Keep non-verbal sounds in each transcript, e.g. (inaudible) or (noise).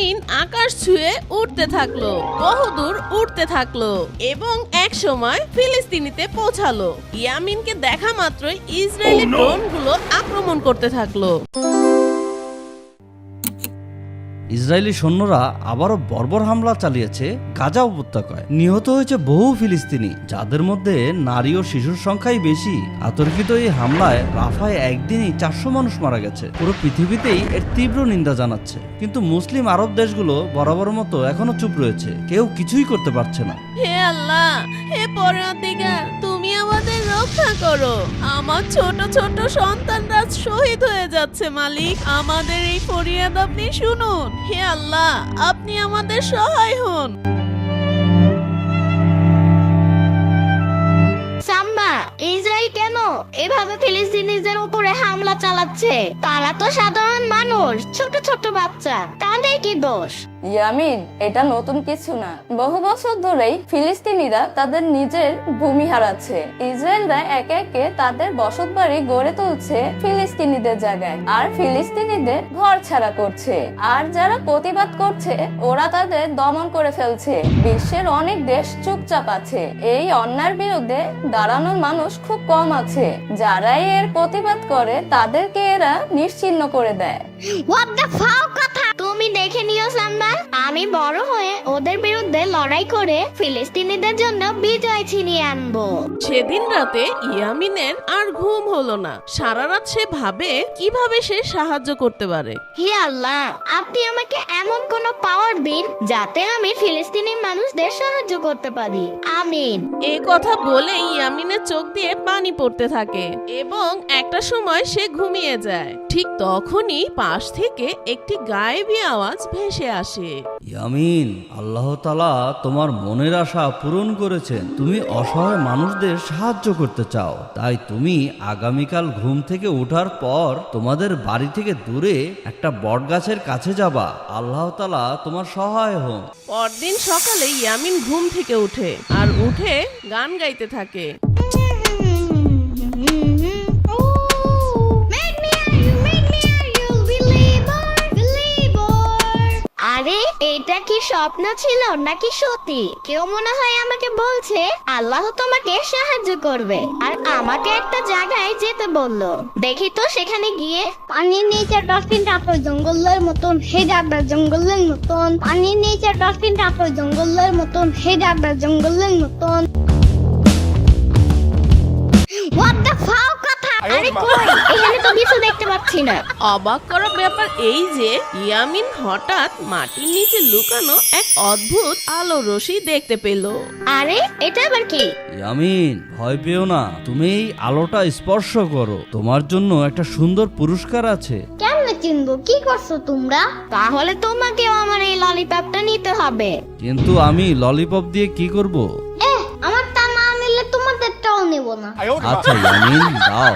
ইয়ামিন আকাশ ছুঁয়ে উঠতে থাকল বহুদূর উঠতে থাকল এবং এক সময় ফিলিস্তিনিতে পৌঁছালো। ইয়ামিনকে দেখা মাত্রই ইসরায়েলি ড্রোনগুলো আক্রমণ করতে থাকল। ইসরায়েলি সৈন্যরা আবারও বর্বর হামলা চালিয়েছে গাজা উপত্যকায়। নিহত হয়েছে বহু ফিলিস্তিনি, যাদের মধ্যে নারী ও শিশুর সংখ্যাই বেশি। আতর্কিত এই হামলায় রাফায় একদিনই চারশো মানুষ মারা গেছে। পুরো পৃথিবীতেই এর তীব্র নিন্দা জানাচ্ছে। কিন্তু মুসলিম আরব দেশগুলো বরাবর মতো এখনও চুপ রয়েছে। কেউ কিছুই করতে পারছে না। হে আল্লাহ, হে পরাধিকার তুমি আমাদের রক্ষা করো। আমার ছোট ছোট সন্তানরা শহীদ হয়ে যাচ্ছে, মালিক। আমাদের এই ফরিয়াদ আপনি শুনুন। হে আল্লাহ, আপনি আমাদের সহায় হন। সাম্বা ইসরায়েল কেন? এভাবে ফিলিস্তিনিদের উপরে হামলা চালাচ্ছে। তারা তো সাধারণ মানুষ ছোট ছোট বাচ্চা তাদের কি দোষ? ইয়ামিন, এটা নতুন কিছু না। বহু বছর ধরেই ফিলিস্তিনিরা তাদের নিজের ভূমি হারাচ্ছে। ইসরায়েলরা একে একে তাদের বসত বাড়ি গড়ে তুলছে ফিলিস্তিনিদের জায়গায়। আর ফিলিস্তিনিদের ঘর ছাড়া করছে। আর যারা প্রতিবাদ করছে, ওরা তাদের দমন করে ফেলছে। বিশ্বের অনেক দেশ চুপচাপ আছে। এই অন্যায়ের বিরুদ্ধে দাঁড়ানোর মানুষ খুব কম আছে। যারাই এর প্রতিবাদ করে, তাদেরকে এরা নিশ্চিহ্ন করে দেয়। হোয়াট দ্য ফাও কথা তুমি দেখে নিও সাম্মা আমি বড় হয়ে ওদের বিরুদ্ধে লড়াই করে ফিলিস্তিনিদের জন্য বিজয় ছিনিয়ে আনব। সেদিন রাতে ইয়ামিনের আর ঘুম হলো না। সারা রাত সে ভাবে কীভাবে সে সাহায্য করতে পারে। হে আল্লাহ আপনি আমাকে এমন কোন পাওয়ার দিন যাতে আমি ফিলিস্তিনি মানুষদের সাহায্য করতে পারি। আমিন। এ কথা বলে ইয়ামিনের চোখ দিয়ে পানি পড়তে থাকে এবং একটা সময় সে ঘুমিয়ে যায়। ঠিক তখনই পাশ থেকে একটি গায়েবী আওয়াজ ভেসে আসে। ইয়ামিন আল্লাহ তালা তোমার মনের আশা পূরণ করেছেন। তুমি অসহায় মানুষদের সাহায্য করতে চাও। তাই তুমি আগামীকাল ঘুম থেকে ওঠার পর তোমাদের বাড়ি থেকে দূরে একটা বটগাছের কাছে যাবা। আল্লাহ তালা তোমার সহায় হন। পরদিন সকালে ইয়ামিন ঘুম থেকে উঠে আর উঠে গান গাইতে থাকে। আরে, এটা কি স্বপ্ন ছিল নাকি সত্যি? কেউ মনে হয় আমাকে বলছে, আল্লাহ তোমাকে সাহায্য করবে। আর আমাকে একটা জায়গায় যেতে বলল। দেখি তো সেখানে গিয়ে। পানি নিচে ডলফিন টাপর জঙ্গলের মতন। হে যাবে জঙ্গলের মতন। পানি নিচে ডলফিন টাপর জঙ্গলের মতন। হে যাবে জঙ্গলের মতন। কই? এখানে তো কিছু দেখতে পাচ্ছি না। অবাক করা ব্যাপার এই যে ইয়ামিন হঠাৎ মাটির নিচে লুকানো এক অদ্ভুত আলো রশি দেখতে পেল। আরে এটা আবার কি? ইয়ামিন ভয় পেও না। তুমি এই আলোটা স্পর্শ করো। তোমার জন্য একটা সুন্দর পুরস্কার আছে। কেমনে চিনবো? কি করছ তোমরা? তাহলে তোমাকেও আমার এই ললিপপটা নিতে হবে। কিন্তু আমি ললিপপ দিয়ে কি করব? এ আমার তা না নিলে তোমাদেরটাও নেব না। আচ্ছা ইয়ামিন দাও।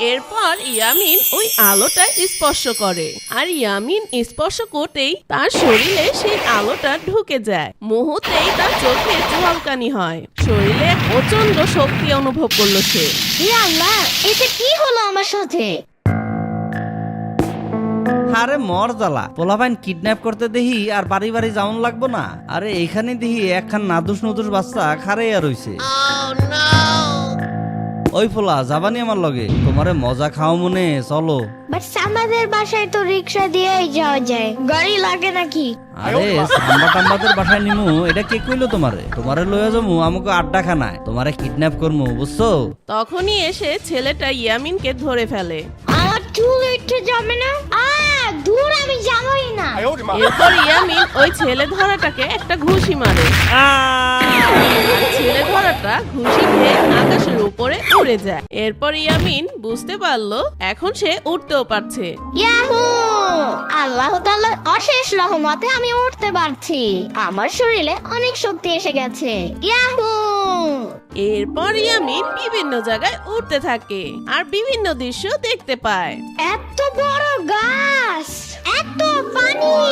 এরপর ইয়ামিন ওই আলোটা স্পর্শ করে। আর ইয়ামিন স্পর্শ করতেই তার শরীরে সেই আলোটা ঢুকে যায়। মুহূর্তেই তার চোখে চুয়ালকানি হয়। শরীরে প্রচণ্ড শক্তি অনুভব করল সে। হে আল্লাহ এটা কি হলো আমার সাথে? আরে মর জ্বালা। পোলাপাইন কিডন্যাপ করতে দেখি আর বাড়ি বাড়ি যাওন লাগবো না। আরে এখানে দেখি একখান নাদুস নদুস বাচ্চা খারে আর রইছে ওই যাবানি আমার লগে? তোমারে মজা খাও মনে চলো। বাট আমাদের বাসায় তো রিক্সা দিয়েই যাওয়া যায়। গাড়ি লাগে নাকি? আরে সাম্বা টাম্বাদের বাসায় নিমু এটা কে কইলো তোমারে? তোমারে লইয়া যামু আমাকে আড্ডা খানায় তোমারে কিডন্যাপ করমু বুঝছ? তখনই এসে ছেলেটা ইয়ামিনকে ধরে ফেলে। আমার চুল যাবে না? আ দূর আমি যাবই না। এরপর ইয়ামিন ওই ছেলে ধরাটাকে একটা ঘুষি মারে। ছেলে ধরাটা ঘুষি খেয়ে আকাশের উপরে উড়ে যায়। এরপর ইয়ামিন বুঝতে পারল এখন সে উঠতেও পারছে। ইয়াহু! আল্লাহ তাআলার অশেষ রহমতে আমি উঠতে পারছি। আমার শরীরে অনেক শক্তি এসে গেছে। ইয়াহু! এরপর আমি বিভিন্ন জায়গায় উঠতে থাকি আর বিভিন্ন দৃশ্য দেখতে পাই। এত বড় গাছ, এত পানি।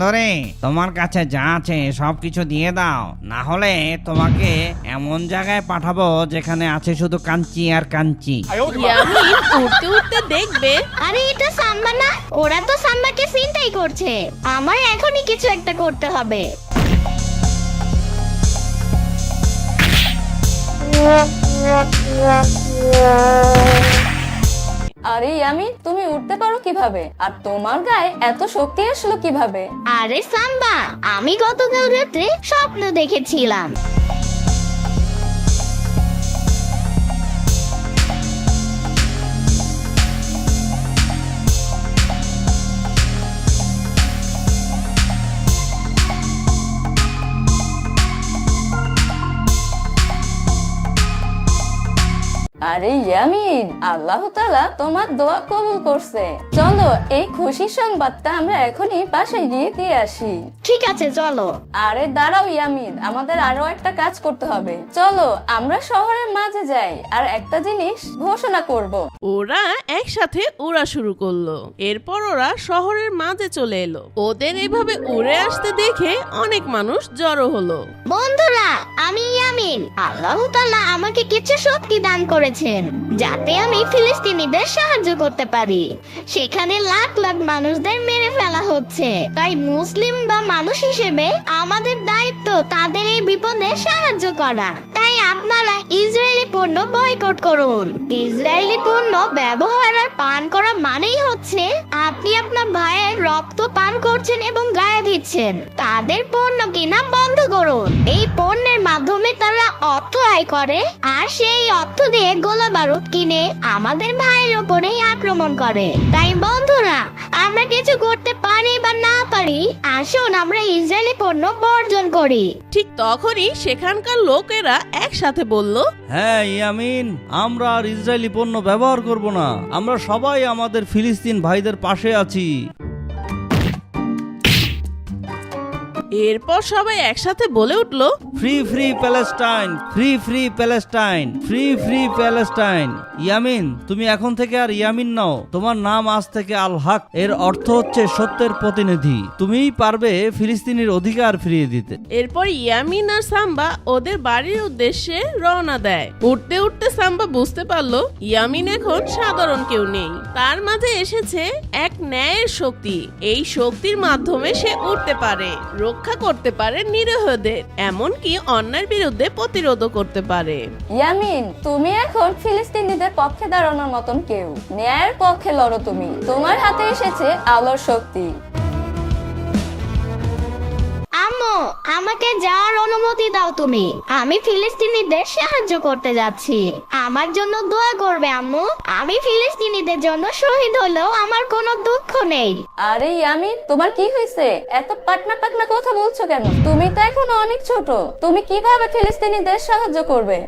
সুন্দরী তোমার কাছে যা আছে সব কিছু দিয়ে দাও। না হলে তোমাকে এমন জায়গায় পাঠাবো যেখানে আছে শুধু কাঞ্চি আর কাঞ্চি। ইয়ামিন উঠতে উঠতে দেখবে। আরে এটা সাম্বা না। ওরা তো সাম্বাকে চিন্তাই করছে। আমার এখনই কিছু একটা করতে হবে। (laughs) আরে আমি তুমি উঠতে পারো কীভাবে? আর তোমার গায়ে এত শক্তি আসলো কীভাবে? আরে সাম্বা, আমি গতকাল রাতে স্বপ্ন দেখেছিলাম। আরে ইয়ামিন আল্লাহ তাআলা তোমার দোয়া কবুল করছে। চলো এই খুশি সংবাদটা আমরা এখনই বাসায় গিয়ে দিয়ে আসি। ঠিক আছে চলো। আরে দাঁড়াও ইয়ামিন আমাদের আরও একটা কাজ করতে হবে। চলো আমরা শহরের মাঝে যাই আর একটা জিনিস ঘোষণা করব। ওরা একসাথে উড়া শুরু করল। এরপর ওরা শহরের মাঝে চলে এলো। ওদের এভাবে উড়ে আসতে দেখে অনেক মানুষ জড়ো হলো। বন্ধুরা আমি ইয়ামিন। আল্লাহ তালা আমাকে কিছু শক্তি দান করেছেন, যাতে আমি ফিলিস্তিনিদের সাহায্য করতে পারি। সেখানে লাখ লাখ মানুষদের মেরে ফেলা হচ্ছে। তাই মুসলিম বা মানুষ হিসেবে আমাদের দায়িত্ব তাদের এই বিপদে সাহায্য করা। তাই আপনারা ইসরায়েলি পণ্য বয়কট করুন। ইসরায়েলি পণ্য ব্যবহার আর পান করা মানেই হচ্ছে আপনি আপনার ভাইয়ের রক্ত পান করছেন এবং গায়ে দিচ্ছেন। তাদের পণ্য কিনা বন্ধ করুন। এই পণ্যের মাধ্যমে তারা অর্থ আয় করে আর সেই অর্থ দিয়ে গোলা বারুদ কিনে আমাদের ভাইয়ের ওপরেই আক্রমণ করে। তাই বন্ধুরা আমরা কিছু করতে পারি বা না পারি আসুন আমরা ইসরায়েলি পণ্য বর্জন করি। ঠিক তখনই সেখানকার লোকেরা একসাথে বলল হ্যাঁ ইয়ামিন আমরা আর ইসরায়েলি পণ্য ব্যবহার করব না। আমরা সবাই আমাদের ফিলিস্তিন ভাইদের পাশে আছি। এরপর সবাই একসাথে বলে উঠল free free Palestine free free Palestine free free Palestine. Yamin তুমি এখন থেকে আর ইয়ামিন নাও। তোমার নাম আজ থেকে আল হক। এর অর্থ হচ্ছে সত্যের প্রতিনিধি। তুমিই পারবে ফিলিস্তিনির অধিকার ফিরিয়ে দিতে। এরপর ইয়ামিন আর সাম্বা ওদের বাড়ির উদ্দেশ্যে রওনা দেয়। উঠতে উঠতে সাম্বা বুঝতে পারল ইয়ামিন এখন সাধারণ কেউ নেই। তার মাঝে এসেছে এক ন্যায়ের শক্তি। এই শক্তির মাধ্যমে সে উঠতে পারে। রক্ষা করতে পারে নিরীহদের, এমনকি অন্যের বিরুদ্ধে প্রতিরোধ করতে পারে। ইয়ামিন, তুমি এখন ফিলিস্তিনিদের পক্ষে দাঁড়ানোর মতন কেউ। ন্যায়ের পক্ষে লড়ো তুমি। তোমার হাতে এসেছে আলোর শক্তি। আমাকে যাওয়ার অনুমতি দাও তুমি। আমি ফিলিস্তিনিদের সাহায্য করতে যাচ্ছি। আমার জন্য দোয়া করবে, আম্মু। আমি ফিলিস্তিনিদের জন্য শহীদ হলেও আমার কোনো দুঃখ নেই। আরে ইয়ামিন, তোমার কি হয়েছে? এত পাটনা পাটনা কথা বলছো কেন? তুমি তো এখন অনেক ছোট। তুমি কীভাবে ফিলিস্তিনিদের সাহায্য করবে?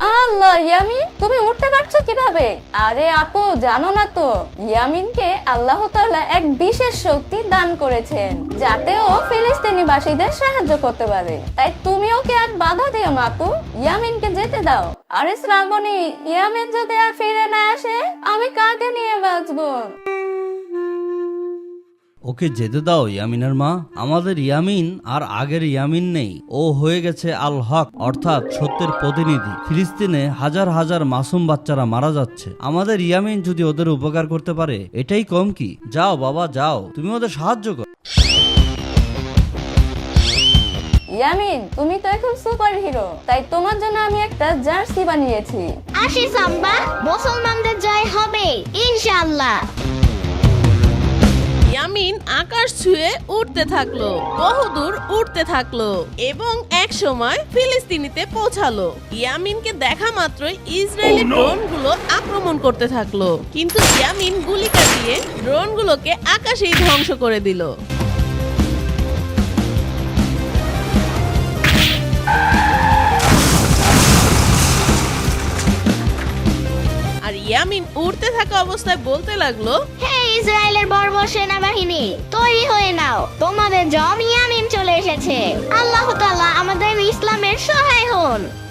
আল্লাহ, ইয়ামিন, তুমি উঠতে পারছ কীভাবে? আরে আপু, জানো না তো, ইয়ামিনকে আল্লাহ তাআলা এক বিশেষ শক্তি দান করেছেন, যাতে ও ফিলিস্তিনিবাসীদের সাহায্য করতে পারে। তাই তুমি ওকে আর বাধা দিও না আপু, ইয়ামিনকে যেতে দাও। আরে শ্রাবণী, ইয়ামিন যদি আর ফিরে না আসে, আমি কাকে নিয়ে বাঁচবো? ওকে যেতে দাও ইয়ামিনের মা। আমাদের ইয়ামিন আর আগের ইয়ামিন নেই। ও হয়ে গেছে আল হক অর্থাৎ সত্যের প্রতিনিধি। ফিলিস্তিনে হাজার হাজার মাসুম বাচ্চারা মারা যাচ্ছে। আমাদের ইয়ামিন যদি ওদের উপকার করতে পারে এটাই কম কি? যাও বাবা যাও। তুমি ওদের সাহায্য করো। ইয়ামিন তুমি তো এখন সুপার হিরো তাই তোমার জন্য আমি একটা জার্সি বানিয়েছি। আসি সাম্বা মুসলমানদের জয় হবে ইনশাআল্লাহ। ইয়ামিন আকাশ ছুঁয়ে উঠতে থাকল বহুদূর উঠতে থাকল এবং এক সময় ফিলিস্তিনিতে পৌঁছালো। ইয়ামিনকে দেখা মাত্রই ইসরায়েলি ড্রোনগুলো আক্রমণ করতে থাকল কিন্তু ইয়ামিন গুলি কাটিয়ে ড্রোনগুলোকে আকাশেই ধ্বংস করে দিল। উড়তে থাকা অবস্থায় বলতে লাগল, হে ইসরায়েলের বর্ব সেনাবাহিনী, তৈরি হয়ে নাও। তোমাদের জম ইয়ামিন চলে এসেছে। আল্লাহ তাআলা আমাদের ইসলামের সহায় হন।